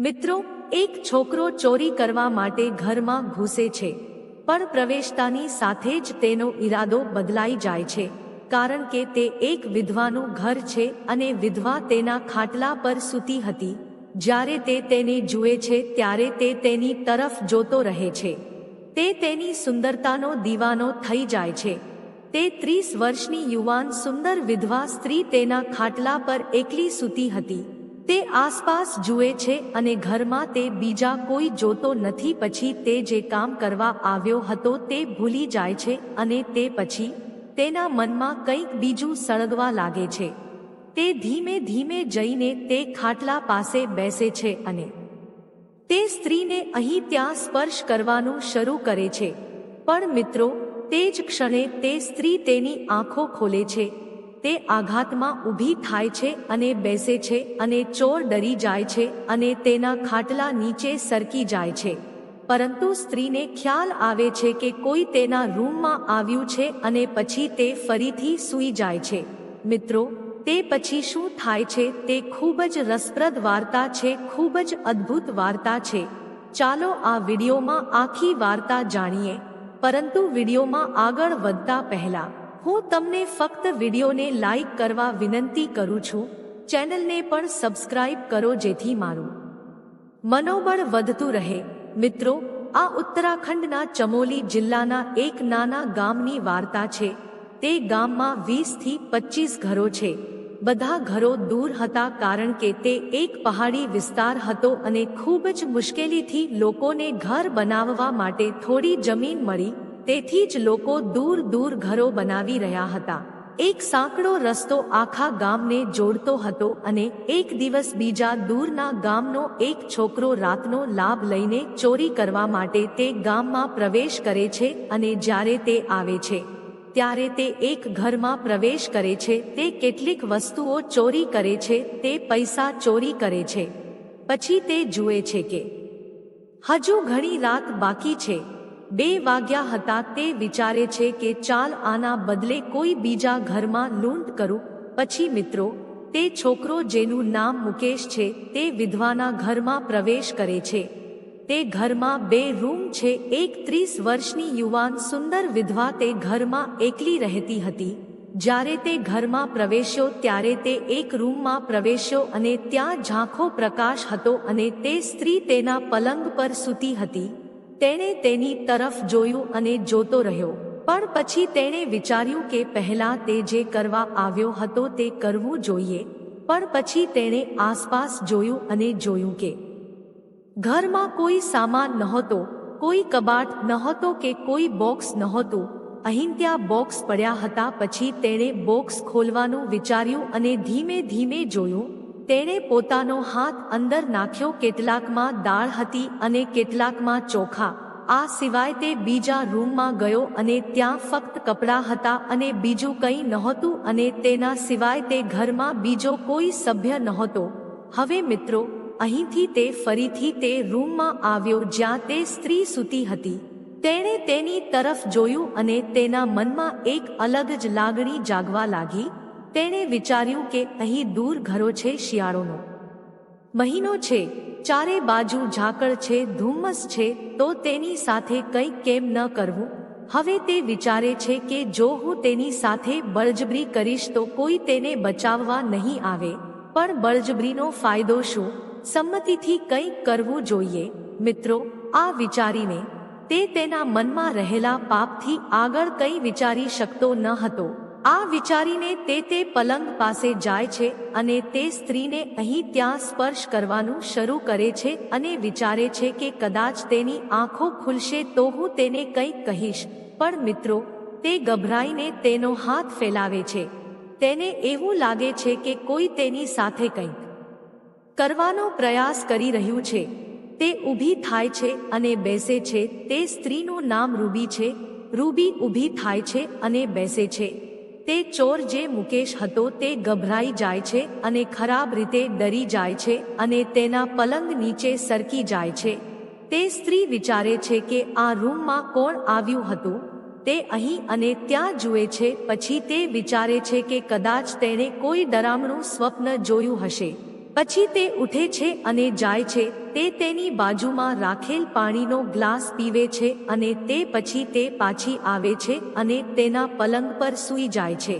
મિત્રો, એક છોકરો ચોરી કરવા માટે ઘરમાં ઘૂસે છે, પણ પ્રવેશતાની સાથે જ તેનો ઈરાદો બદલાઈ જાય છે, કારણ કે તે એક વિધવાનું ઘર છે અને વિધવા તેના ખાટલા પર સૂતી હતી. જ્યારે તે તેને જુએ છે, ત્યારે તે તેની તરફ જોતો રહે છે. તે તેની સુંદરતાનો દીવાનો થઈ જાય છે. તે ત્રીસ વર્ષની યુવાન સુંદર વિધવા સ્ત્રી તેના ખાટલા પર એકલી સૂતી હતી. તે આસપાસ જુએ છે અને ઘરમાં તે બીજા કોઈ જોતો નથી. પછી તે જે કામ કરવા આવ્યો હતો તે ભૂલી જાય છે અને તે પછી તેના મનમાં કંઈક બીજું સળગવા લાગે છે. તે ધીમે ધીમે જઈને તે ખાટલા પાસે બેસે છે અને તે સ્ત્રીને અહીં ત્યાં સ્પર્શ કરવાનું શરૂ કરે છે. પણ મિત્રો, તે જ ક્ષણે તે સ્ત્રી તેની આંખો ખોલે છે તે આઘાતમાં ઊભી થાય છે અને બેસે છે અને ચોર ડરી જાય છે અને તેના ખાટલા નીચે સરકી જાય છે. પરંતુ સ્ત્રીને ખ્યાલ આવે છે કે કોઈ તેના રૂમમાં આવ્યું છે અને પછી તે ફરીથી સૂઈ જાય છે. મિત્રો, તે પછી શું થાય છે તે ખૂબ જ રસપ્રદ વાર્તા છે, ખૂબ જ અદ્ભુત વાર્તા છે. ચાલો આ વિડીયોમાં આખી વાર્તા જાણીએ. પરંતુ વિડીયોમાં આગળ વધતા પહેલા હું તમને ફક્ત વિડીયોને લાઈક કરવા વિનંતી કરું છું. ચેનલને પણ સબસ્ક્રાઇબ કરો જેથી મારું મનોબળ વધતું રહે. મિત્રો, આ ઉત્તરાખંડના ચમોલી જિલ્લાના એક નાના ગામની વાર્તા છે. તે ગામમાં વીસથી પચીસ ઘરો છે. બધા ઘરો દૂર હતા કારણ કે તે એક પહાડી વિસ્તાર હતો અને ખૂબ જ મુશ્કેલીથી લોકોને ઘર બનાવવા માટે થોડી જમીન મળી. તેથી જ લોકો દૂર દૂર ઘરો બનાવી રહ્યા હતા. એક સાંકડો રસ્તો આખા ગામને જોડતો હતો અને એક દિવસ બીજા દૂરના ગામનો એક છોકરો રાતનો લાભ લઈને ચોરી કરવા માટે તે ગામમાં પ્રવેશ કરે છે અને જ્યારે તે આવે છે, ત્યારે તે એક ઘરમાં પ્રવેશ કરે છે, તે કેટલીક વસ્તુઓ ચોરી કરે છે, તે પૈસા ચોરી કરે છે. પછી તે જુએ છે કે હજુ ઘણી રાત બાકી છે. બે વાગ્યા હતા તે વિચારે છે કે ચાલ આના બદલે કોઈ બીજા ઘરમાં લૂંટ કરું. પછી મિત્રો, તે છોકરો જેનું નામ મુકેશ છે, તે વિધવાના ઘરમાં પ્રવેશ કરે છે. તે ઘરમાં બે રૂમ છે, એક ત્રીસ વર્ષની યુવાન સુંદર વિધવા તે ઘરમાં એકલી રહેતી હતી. જ્યારે તે ઘરમાં પ્રવેશ્યો ત્યારે તે એક રૂમમાં પ્રવેશ્યો અને ત્યાં ઝાંખો પ્રકાશ હતો અને તે સ્ત્રી તેના પલંગ પર સૂતી હતી. તેણે તેની તરફ જોયું અને જોતો રહ્યો. પણ પછી તેણે વિચાર્યું કે પહેલા તે જે કરવા આવ્યો હતો તે કરવું જોઈએ. પણ પછી તેણે આસપાસ જોયું અને જોયું કે ઘરમાં કોઈ સામાન નહોતો, કોઈ કબાટ નહોતો કે કોઈ બોક્સ નહોતું. અહીં ત્યાં બોક્સ પડ્યા હતા, પછી તેણે બોક્સ ખોલવાનું વિચાર્યું અને ધીમે ધીમે જોયું તેણે પોતાનો હાથ અંદર નાખ્યો કેટલાકમાં દાળ હતી અને કેટલાકમાં ચોખા. આ સિવાય તે બીજા રૂમમાં ગયો અને ત્યાં ફક્ત કપડાં હતા અને બીજું કંઈ નહોતું અને તેના સિવાય તે ઘરમાં બીજો કોઈ સભ્ય નહોતો. હવે મિત્રો, અહીંથી તે ફરીથી તે રૂમમાં આવ્યો જ્યાં તે સ્ત્રી સૂતી હતી. તેણે તેની તરફ જોયું અને તેના મનમાં એક અલગ જ લાગણી જાગવા લાગી. તેણે વિચાર્યું કે અહીં દૂર ઘરો છે શિયાળોનો. મહિનો છે, ચારે બાજુ ઝાકળ છે, ધુમ્મસ છે, તો તેની સાથે કંઈ કેમ ન કરવું? હવે તે વિચારે છે કે જો હું તેની સાથે બળજબરી કરીશ તો કોઈ તેને બચાવવા નહીં આવે. પણ બળજબરીનો ફાયદો શું? સંમતિથી કંઈક કરવું જોઈએ. મિત્રો, આ વિચારીને તે તેના મનમાં રહેલા પાપથી આગળ કંઈ વિચારી શકતો ન હતો. આ વિચારીને તે તે પલંગ પાસે જાય છે અને તે સ્ત્રીને અહીં ત્યાં સ્પર્શ કરવાનું શરૂ કરે છે અને વિચારે છે કે કદાચ તેની આંખો ખુલશે તો હું તેને કંઈક કહીશ. પણ મિત્રો, તે ગભરાઈને તેનો હાથ ફેલાવે છે. તેને એવું લાગે છે કે કોઈ તેની સાથે કંઈક કરવાનો પ્રયાસ કરી રહ્યું છે. તે ઊભી થાય છે અને બેસે છે. તે સ્ત્રીનું નામ રૂબી છે. રૂબી ઊભી થાય છે અને બેસે છે. તે ચોર જે મુકેશ હતો તે ગભરાઈ જાય છે અને ખરાબ રીતે ડરી જાય છે અને તેના પલંગ નીચે સરકી જાય છે. તે સ્ત્રી વિચારે છે કે આ રૂમમાં કોણ આવ્યું હતું? તે અહીં અને ત્યાં જુએ છે, પછી તે વિચારે છે કે કદાચ તેણે કોઈ ડરામણું સ્વપ્ન જોયું હશે. પછી તે ઉઠે છે અને જાય છે, તે તેની બાજુમાં રાખેલ પાણીનો ગ્લાસ પીવે છે અને તે પછી તે પાછી આવે છે અને તેના પલંગ પર સૂઈ જાય છે.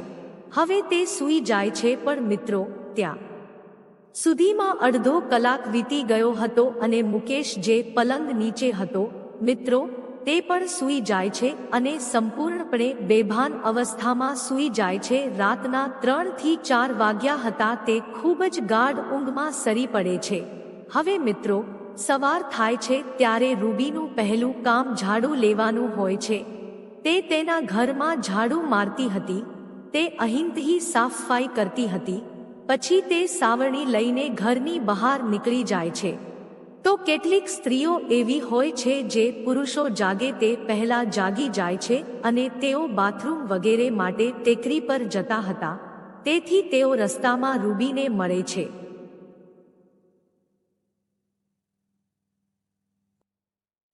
હવે તે સૂઈ જાય છે પણ મિત્રો, ત્યાં સુધીમાં અડધો કલાક વીતી ગયો હતો અને મુકેશ જે પલંગ નીચે હતો, મિત્રો તે પણ સૂઈ જાય છે અને સંપૂર્ણપણે બેભાન અવસ્થામાં સૂઈ જાય છે. રાતના ત્રણથી ચાર વાગ્યા હતા તે ખૂબ જ ગાઢ ઊંઘમાં સરી પડે છે. હવે મિત્રો, સવાર થાય છે ત્યારે રૂબીનું પહેલું કામ ઝાડુ લેવાનું હોય છે. તે તેના ઘરમાં ઝાડુ મારતી હતી, તે અહીંથી સાફસફાઈ કરતી હતી, પછી તે સાવરણી લઈને ઘરની બહાર નીકળી જાય છે. તો કેટલીક સ્ત્રીઓ એવી હોય છે જે પુરુષો જાગે તે પહેલા જાગી જાય છે અને તેઓ બાથરૂમ વગેરે માટે ટેકરી પર જતા હતા. તેથી તેઓ રસ્તામાં રૂબીને મળે છે.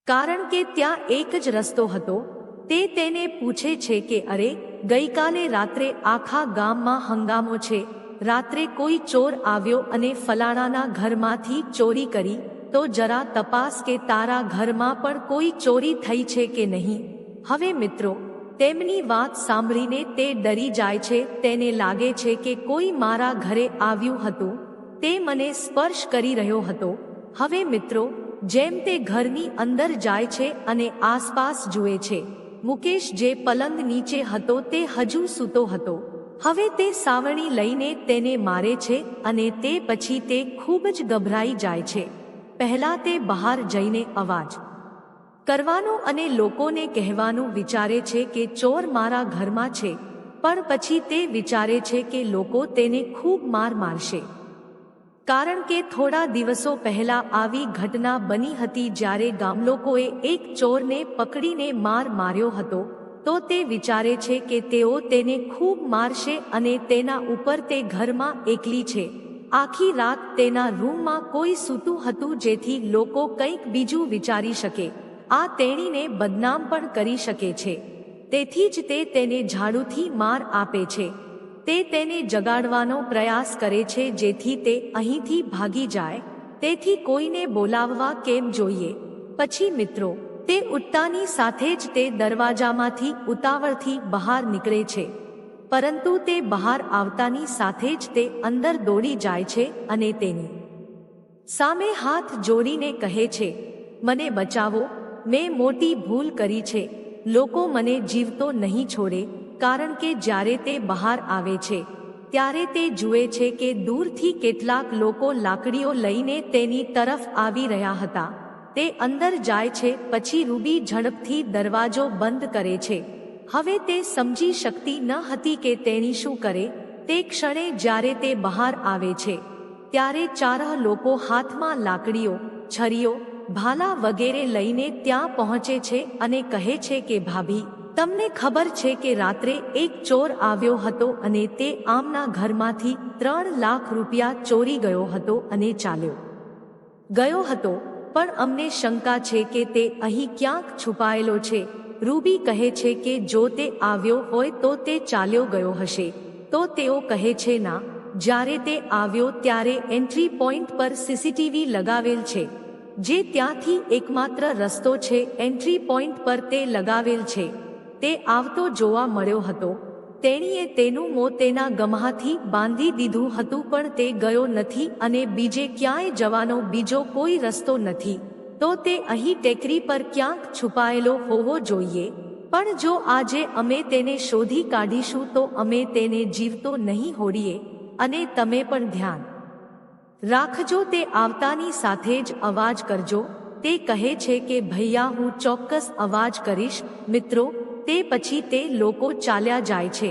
કારણ કે ત્યાં એક જ રસ્તો હતો, તે તેને પૂછે છે કે, અરે, ગઈકાલે રાત્રે આખા ગામમાં હંગામો છે. રાત્રે કોઈ ચોર આવ્યો અને ફલાણાના ઘરમાંથી ચોરી કરી તો જરા તપાસ કે તારા ઘરમાં પણ કોઈ ચોરી થઈ છે કે નહીં? હવે મિત્રો, તેમની વાત સાંભળીને તે ડરી જાય છે, તેને લાગે છે કે કોઈ મારા ઘરે આવ્યું હતું, તે મને સ્પર્શ કરી રહ્યો હતો. હવે મિત્રો, જેમ તે ઘરની અંદર જાય છે અને આસપાસ જુએ છે, મુકેશ જે પલંગ નીચે હતો તે હજુ સૂતો હતો. હવે તે સાવણી લઈને તેને મારે છે અને તે પછી તે ખૂબ જ ગભરાઈ જાય છે. પહેલા તે બહાર જઈને અવાજ. કરવાનો અને લોકોને કહેવાનું વિચારે છે કે ચોર મારા ઘરમાં છે, પણ પછી તે વિચારે છે કે લોકો તેને ખૂબ માર મારશે. કારણ કે થોડા દિવસો પહેલા આવી ઘટના બની હતી જ્યારે ગામલોકોએ એક ચોરને પકડીને માર માર્યો હતો, તો તે વિચારે છે કે તેઓ તેને ખૂબ મારશે અને તેના ઉપર તે ઘરમાં એકલી છે. આખી રાત તેના રૂમમાં કોઈ સૂતું હતું જેથી લોકો કંઈક બીજું વિચારી શકે. આ તેણીને બદનામ પણ કરી શકે છે. તેથી જ તે તેને ઝાડુથી માર આપે છે. તે તેને જગાડવાનો પ્રયાસ કરે છે જેથી તે અહીંથી ભાગી જાય. તેથી કોઈને બોલાવવા કેમ જોઈએ? પછી મિત્રો, તે ઉટ્ટાની સાથે જ તે દરવાજામાંથી ઉતાવળથી બહાર નીકળે છે. પરંતુ તે બહાર આવતાની સાથે જ તે અંદર દોડી જાય છે અને તેની સામે હાથ જોડીને કહે છે, મને બચાવો, મેં મોટી ભૂલ કરી છે. લોકો મને જીવતો નહીં છોડે, કારણ કે જ્યારે તે બહાર આવે છે, ત્યારે તે જુએ છે કે દૂરથી કેટલાક લોકો લાકડીઓ લઈને તેની તરફ આવી રહ્યા હતા. તે અંદર જાય છે, પછી રૂબી ઝડપથી દરવાજો બંધ કરે છે. હવે તે સમજી શકતી ન હતી કે તેણી શું કરે, તે ક્ષણે જ્યારે તે બહાર આવે છે, ત્યારે ચાર લોકો હાથમાં લાકડીઓ, છરીઓ, ભાલા વગેરે લઈને ત્યાં પહોંચે છે અને કહે છે કે, ભાભી, તમને ખબર છે કે રાત્રે એક ચોર આવ્યો હતો અને તે આમના ઘરમાંથી ત્રણ લાખ રૂપિયા ચોરી ગયો હતો અને ચાલ્યો. ગયો હતો, પણ અમને શંકા છે કે તે અહીં ક્યાંક છુપાયેલો છે. રૂબી કહે છે કે જો તે આવ્યો હોય તો તે ચાલ્યો ગયો હશે. તો તેઓ કહે છે, ના, જ્યારે તે આવ્યો ત્યારે એન્ટ્રી પોઈન્ટ પર સીસીટીવી લગાવેલ છે. જે ત્યાંથી એકમાત્ર રસ્તો છે, એન્ટ્રી પોઈન્ટ પર તે લગાવેલ છે. તે આવતો જોવા મળ્યો હતો. તેણીએ તેનું મોં તેના ગમહાથી બાંધી દીધું હતું પણ તે ગયો નથી અને બીજે ક્યાંય જવાનો બીજો કોઈ રસ્તો નથી. તો તે અહીં ટેકરી પર ક્યાંક છુપાયેલો હોવો જોઈએ. પણ જો આજે અમે તેને શોધી કાઢીશું તો અમે તેને જીવતો નહીં હોડીએ, અને તમે પણ ધ્યાન રાખજો તે આવતાની સાથે જ અવાજ કરજો. તે કહે છે કે, ભૈયા, હું ચોક્કસ અવાજ કરીશ, મિત્રો, તે પછી તે લોકો ચાલ્યા જાય છે.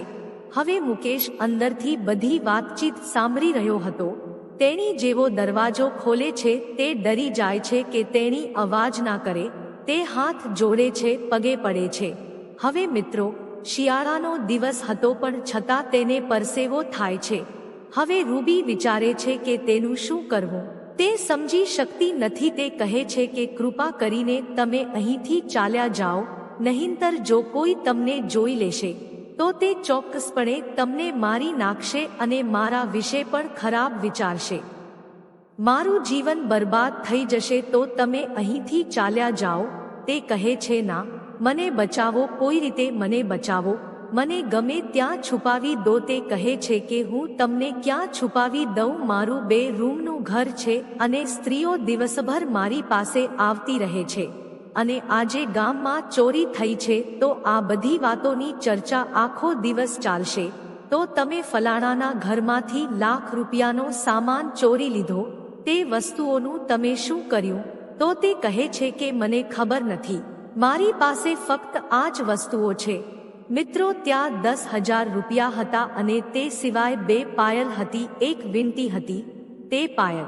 હવે મુકેશ અંદરથી બધી વાતચીત સાંભળી રહ્યો હતો. તેણી જેવો દરવાજો ખોલે છે, તે ડરી જાય છે કે તેણી અવાજ ના કરે, તે હાથ જોડે છે, પગે પડે છે. હવે મિત્રો, શિયાળાનો દિવસ હતો પણ છતાં તેને પરસેવો થાય છે. હવે રૂબી વિચારે છે કે તેનું શું કરવું? તે સમજી શકતી નથી, તે કહે છે કે કૃપા કરીને તમે અહીંથી ચાલ્યા જાઓ, નહીંતર જો કોઈ તમને જોઈ લેશે. તો તે ચોક્કસપણે તમને મારી નાખશે અને મારા વિશે પણ ખરાબ વિચારશે. મારું જીવન બરબાદ થઈ જશે તો તમે અહીંથી ચાલ્યા જાઓ. તે કહે છે, ના, મને બચાવો, કોઈ રીતે મને બચાવો. મને ગમે ત્યાં છુપાવી દો. તે કહે છે કે, હું તમને ક્યાં છુપાવી દઉં? મારું બે રૂમનું ઘર છે અને સ્ત્રીઓ દિવસભર મારી પાસે આવતી રહે છે. અને આજે ગામમાં ચોરી થઈ છે, તો આ બધી વાતોની ચર્ચા આખો દિવસ ચાલશે. તો તમે ફલાણાના ઘરમાંથી લાખ રૂપિયાનો સામાન ચોરી લીધો, તે વસ્તુઓનું તમે શું કર્યું? તો તે કહે છે કે મને ખબર નથી. મારી પાસે ફક્ત આ જ વસ્તુઓ છે. મિત્રો, ત્યાં દસ હજાર રૂપિયા હતા અને તે સિવાય બે પાયલ હતી, એક વિનતી હતી, તે પાયલ.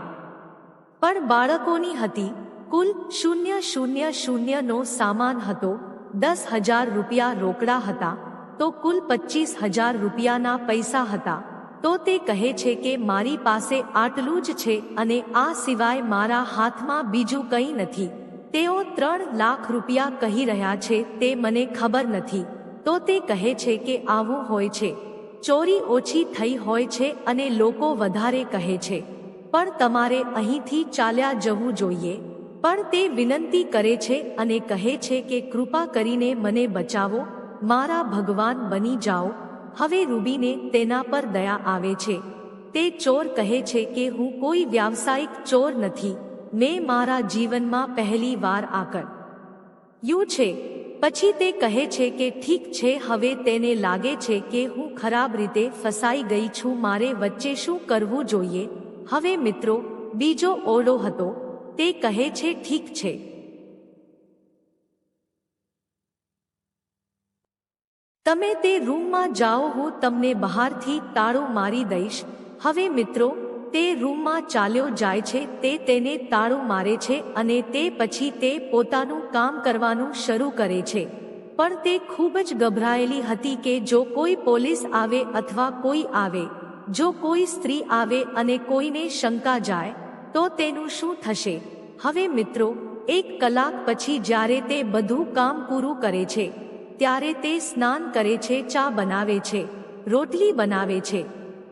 પણ બાળકોની હતી કુલ શૂન્ય શૂન્ય શૂન્યનો સામાન હતો. દસ હજાર રૂપિયા રોકડા હતા. તો કુલ પચીસ હજાર રૂપિયાના પૈસા હતા. તો તે કહે છે કે મારી પાસે આટલું જ છે અને આ સિવાય મારા હાથમાં બીજું કંઈ નથી. તેઓ ત્રણ લાખ રૂપિયા કહી રહ્યા છે તે મને ખબર નથી. તો તે કહે છે કે આવું હોય છે. ચોરી ઓછી થઈ હોય છે અને લોકો વધારે કહે છે. પણ તમારે અહીંથી ચાલ્યા જવું જોઈએ. પણ તે વિનંતી કરે છે અને કહે છે કે કૃપા કરીને મને બચાવો, મારા ભગવાન બની જાઓ. હવે રૂબીને તેના પર દયા આવે છે. તે ચોર કહે છે કે હું કોઈ વ્યાવસાયિક ચોર નથી. મેં મારા જીવનમાં પહેલી વાર આકર યુ છે. પછી તે કહે છે કે ઠીક છે, હવે તેને લાગે છે કે હું ખરાબ રીતે ફસાઈ ગઈ છું, મારે વચ્ચે શું કરવું જોઈએ? હવે મિત્રો, બીજો ઓરડો હતો. તે કહે છે, ઠીક છે. તમે તે રૂમમાં જાઓ, હું તમને બહારથી તાળો મારી દઈશ. હવે મિત્રો, તે રૂમમાં ચાલ્યો જાય છે, તે તેને તાળું મારે છે અને તે પછી તે પોતાનું કામ કરવાનું શરૂ કરે છે. પણ તે ખૂબ જ ગભરાયેલી હતી કે જો કોઈ પોલીસ આવે અથવા કોઈ આવે, જો કોઈ સ્ત્રી આવે અને કોઈને શંકા જાય તો તેનું શું થશે? હવે મિત્રો, એક કલાક પછી જ્યારે તે બધું કામ પૂરું કરે છે, ત્યારે તે સ્નાન કરે છે, ચા બનાવે છે, રોટલી બનાવે છે.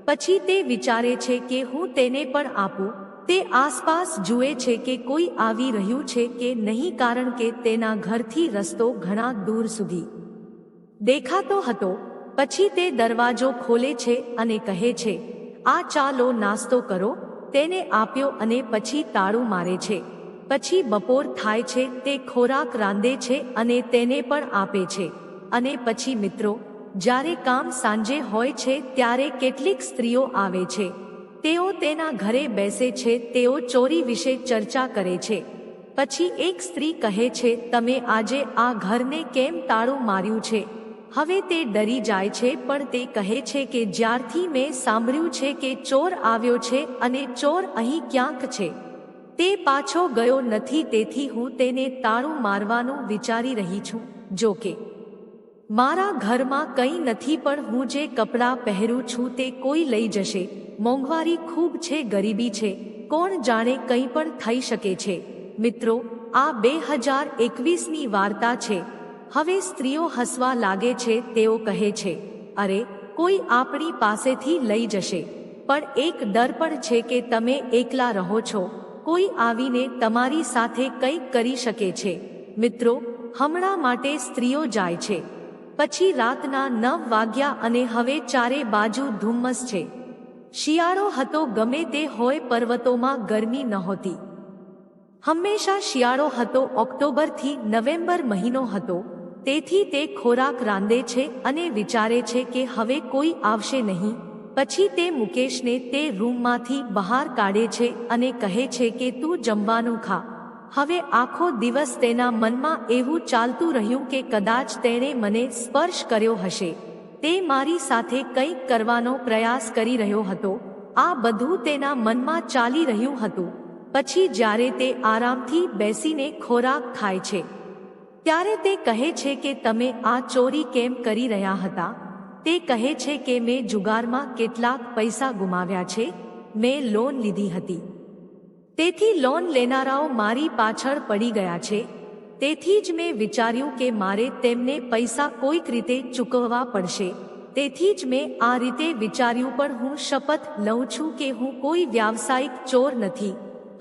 પછી તે વિચારે છે કે હું તેને પણ આપું. તે આસપાસ જુએ છે કે કોઈ આવી રહ્યું છે કે નહીં કારણ કે તેના ઘરથી રસ્તો ઘણા દૂર સુધી દેખાતો હતો. પછી તે દરવાજો ખોલે છે અને કહે છે, આ ચાલો નાસ્તો કરો. તેને આપ્યો અને પછી તાળું મારે છે. પછી બપોર થાય છે, તે ખોરાક રાંધે છે અને તેને પણ આપે છે. અને પછી મિત્રો, જ્યારે કામ સાંજે હોય છે ત્યારે કેટલીક સ્ત્રીઓ આવે છે. તેઓ તેના ઘરે બેસે છે, તેઓ ચોરી વિશે ચર્ચા કરે છે. પછી એક સ્ત્રી કહે છે, તમે આજે આ ઘરને કેમ તાળું માર્યું છે? હવે તે ડરી જાય છે, પણ તે કહે છે કે જ્યારથી મેં સાંભળ્યું છે કે ચોર આવ્યો છે અને ચોર અહીં ક્યાંક છે. તે પાછો ગયો નથી, તેથી હું તેને તાળું મારવાનું વિચારી રહી છું. જો કે મારા ઘરમાં કંઈ નથી, પણ હું જે કપડાં પહેરું છું તે કોઈ લઈ જશે. મોંઘવારી ખૂબ છે, ગરીબી છે. કોણ જાણે કંઈ પણ થઈ શકે છે. મિત્રો, આ બે હજાર એકવીસની વાર્તા છે. હવે સ્ત્રીઓ હસવા લાગે છે, તેઓ કહે છે, અરે, કોઈ આપણી પાસેથી લઈ જશે. પણ એક ડર પણ છે કે તમે એકલા રહો છો. કોઈ આવીને તમારી સાથે કંઈક કરી શકે છે. મિત્રો, હમણાં માટે સ્ત્રીઓ જાય છે. પછી રાતના નવ વાગ્યા અને હવે ચારે બાજુ ધુમ્મસ છે. શિયાળો હતો, ગમે તે હોય પર્વતોમાં ગરમી નહોતી. હંમેશા શિયાળો હતો, ઓક્ટોબરથી નવેમ્બર મહિનો હતો. તેથી તે ખોરાક રાંધે છે અને વિચારે છે કે હવે કોઈ આવશે નહીં. પછી તે મુકેશને તે રૂમમાંથી બહાર કાઢે છે અને કહે છે કે તું જમવાનું ખા. હવે આખો દિવસ તેના મનમાં એવું ચાલતું રહ્યું કે કદાચ તેણે મને સ્પર્શ કર્યો હશે. તે મારી સાથે કંઈક કરવાનો પ્રયાસ કરી રહ્યો હતો. આ બધું તેના મનમાં ચાલી રહ્યું હતું. પછી જ્યારે તે આરામથી બેસીને ખોરાક ખાય છે. ત્યારે તે કહે છે કે તમે આ ચોરી કેમ કરી રહ્યા હતા? તે કહે છે કે મેં જુગારમાં કેટલાક પૈસા ગુમાવ્યા છે. મેં લોન લીધી હતી. તેથી લોન લેનારાઓ મારી પાછળ પડી ગયા છે. તેથી જ મેં વિચાર્યું કે મારે તેમને પૈસા કોઈક રીતે ચૂકવવા પડશે. તેથી જ મેં આ રીતે વિચાર્યું, પણ હું શપથ લઉં છું કે હું કોઈ વ્યાવસાયિક ચોર નથી.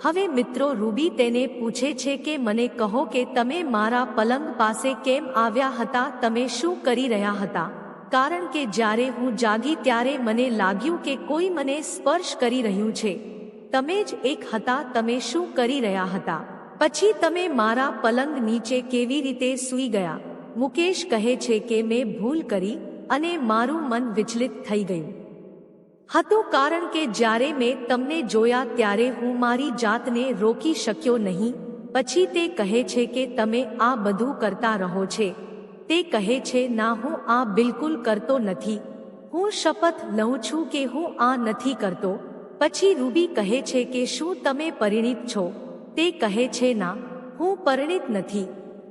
હવે મિત્રો રૂબી તેને પૂછે છે કે મને કહો કે તમે મારા પલંગ પાસે કેમ આવ્યા હતા? તમે શું કરી રહ્યા હતા? કારણ કે જ્યારે હું જાગી ત્યારે મને લાગ્યું કે કોઈ મને સ્પર્શ કરી રહ્યું છે. તમે જ એક હતા, તમે શું કરી રહ્યા હતા? પછી તમે મારા પલંગ નીચે કેવી રીતે સૂઈ ગયા? મુકેશ કહે છે કે મેં ભૂલ કરી અને મારું મન વિચલિત થઈ ગયું. હતું કારણ કે જ્યારે મેં તમને જોયા ત્યારે હું મારી જાતને રોકી શક્યો નહીં. પછી તે કહે છે કે તમે આ બધું કરતા રહો છે. તે કહે છે, ના, હું આ બિલકુલ કરતો નથી. હું શપથ લઉં છું કે હું આ નથી કરતો. પછી રૂબી કહે છે કે શું તમે પરિણિત છો? તે કહે છે, ના, હું પરિણિત નથી.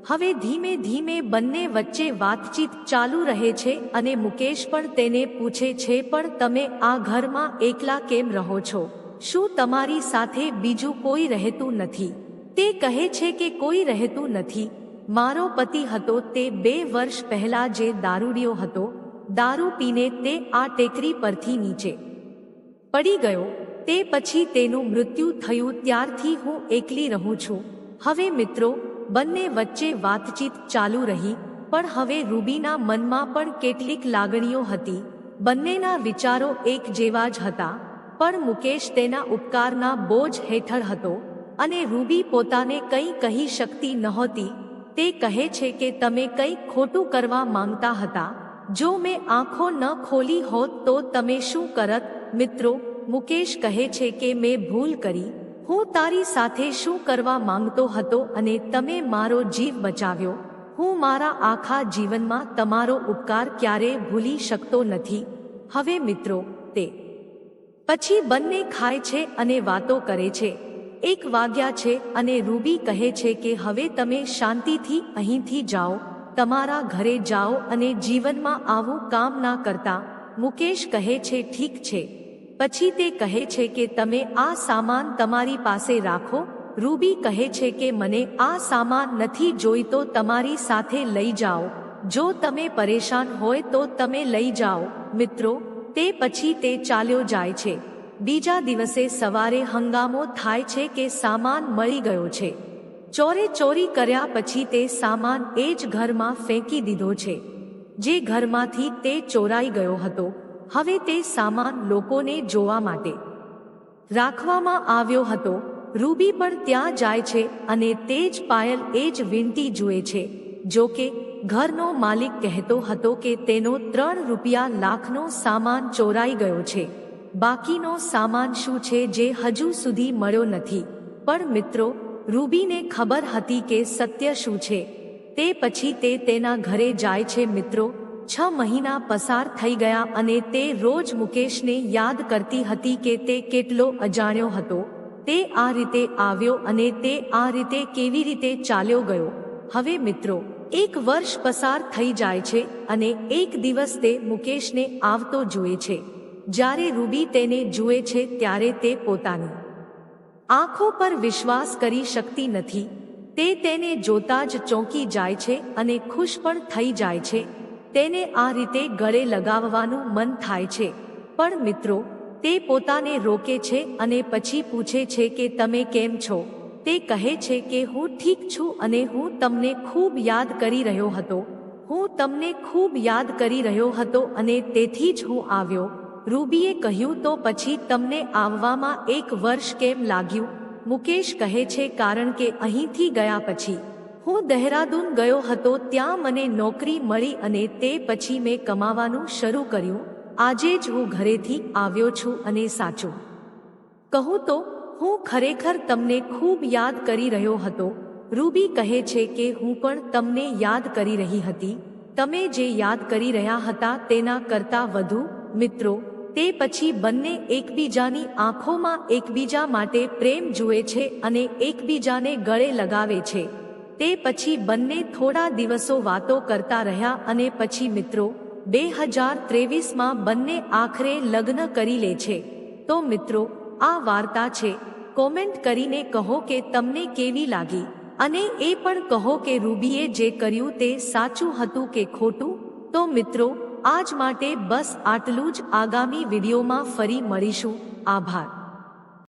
હવે ધીમે ધીમે બંને વચ્ચે વાતચીત ચાલુ રહે છે અને મુકેશ પણ તેને પૂછે છે, પણ તમે આ ઘરમાં એકલા કેમ રહો છો? શું તમારી સાથે બીજું કોઈ રહેતું નથી તે કહે છે કે કોઈ રહેતું નથી. મારો પતિ હતો તે બે વર્ષ પહેલા જે દારૂડિયો હતો. દારૂ પીને તે આ ટેકરી પરથી નીચે પડી ગયો. તે પછી તેનું મૃત્યુ થયું ત્યારથી હું એકલી રહું છું. હવે મિત્રો બંને વચ્ચે વાતચીત ચાલુ રહી, પણ હવે રૂબીના મનમાં પણ કેટલીક લાગણીઓ હતી. બંનેના વિચારો એક જેવા જ હતા, પણ મુકેશ તેના ઉપકારના બોજ હેઠળ હતો અને રૂબી પોતાને કંઈ કહી શકતી નહોતી. તે કહે છે કે તમે કંઈ ખોટું કરવા માંગતા હતા. જો મેં આંખો ન ખોલી હોત તો તમે શું કરત? મિત્રો, મુકેશ કહે છે કે મેં ભૂલ કરી હું તારી સાથે શું કરવા માંગતો હતો અને તમે મારો જીવ બચાવ્યો? હું મારા આખા જીવનમાં તમારો ઉપકાર ક્યારે ભૂલી શકતો નથી. હવે મિત્રો, તે. પછી બંને ખાય છે અને વાતો કરે છે. એક વાગ્યા છે અને રૂબી કહે છે કે હવે તમે શાંતિથી અહીંથી જાઓ. તમારા ઘરે જાઓ અને જીવનમાં આવું કામ ના કરતા. મુકેશ કહે છે, ઠીક છે. પછી તે કહે છે કે તમે આ સામાન તમારી પાસે રાખો. રૂબી કહે છે કે મને આ સામાન નથી જોઈતો તમારી સાથે લઈ જાઓ. જો તમે પરેશાન હોય તો તમે લઈ જાઓ. મિત્રો, તે પછી તે ચાલ્યો જાય છે. બીજા દિવસે સવારે હંગામો થાય છે કે સામાન મળી ગયો છે. ચોરે ચોરી કર્યા પછી તે સામાન એ જ ઘરમાં ફેંકી દીધો છે. જે ઘરમાંથી તે ચોરાઈ ગયો હતો. હવે તે સામાન લોકોને જોવા માટે રાખવામાં આવ્યો હતો. રૂબી પણ ત્યાં જાય છે અને તે જ પાયલ એ જ વિનંતી જુએ છે, જો કે ઘરનો માલિક કહેતો હતો કે તેનો ત્રણ રૂપિયા લાખનો સામાન ચોરાઈ ગયો છે. બાકીનો સામાન શું છે જે હજુ સુધી મળ્યો નથી. પણ મિત્રો, રૂબીને ખબર હતી કે સત્ય શું છે. તે પછી તે તેના ઘરે જાય છે મિત્રો છ મહિના પસાર થઈ ગયા અને તે રોજ મુકેશને યાદ કરતી હતી કે તે કેટલો અજાણ્યો હતો. તે આ રીતે આવ્યો અને તે આ રીતે કેવી રીતે ચાલ્યો ગયો. હવે મિત્રો, એક વર્ષ પસાર થઈ જાય છે અને એક દિવસ તે મુકેશને આવતો જુએ છે. જ્યારે રૂબી તેને જુએ છે ત્યારે તે પોતાની આંખો પર વિશ્વાસ કરી શકતી નથી. તે તેને જોતા જ ચોંકી જાય છે અને ખુશ પણ થઈ જાય છે. તેને આ રીતે ગળે લગાવવાનું મન થાય છે. પણ મિત્રો, તે પોતાને રોકે છે અને પછી પૂછે છે કે તમે કેમ છો? તે કહે છે કે હું ઠીક છું અને હું તમને ખૂબ યાદ કરી રહ્યો હતો. હું તમને ખૂબ યાદ કરી રહ્યો હતો અને તેથી જ હું આવ્યો. રૂબીએ કહ્યું તો પછી તમને આવવામાં એક વર્ષ કેમ લાગ્યું? મુકેશ કહે છે કારણ કે અહીંથી ગયા પછી. હું દહેરાદૂન ગયો હતો ત્યાં મને નોકરી મળી અને તે પછી મેં કમાવાનું શરૂ કર્યું. આજે જ હું ઘરેથી આવ્યો છું અને સાચું. કહું તો, હું ખરેખર તમને ખૂબ યાદ કરી રહ્યો હતો. રૂબી કહે છે કે હું પણ તમને યાદ કરી રહી હતી. તમે જે યાદ કરી રહ્યા હતા તેના કરતાં વધુ, મિત્રો, તે પછી બંને એકબીજાની આંખોમાં એકબીજા માટે પ્રેમ જુએ છે અને એકબીજાને ગળે લગાવે છે. તે પછી બંને થોડા દિવસો વાતો કરતા રહ્યા અને પછી મિત્રો, બે હજાર ત્રેવીસમાં બંને આખરે લગ્ન કરી લે છે. તો મિત્રો, આ વાર્તા છે. કોમેન્ટ કરીને કહો કે તમને કેવી લાગી અને એ પણ કહો કે રૂબીએ જે કર્યું તે સાચું હતું કે ખોટું? તો મિત્રો, આજ માટે બસ આટલું જ. આગામી વિડીયોમાં ફરી મળીશું. આભાર.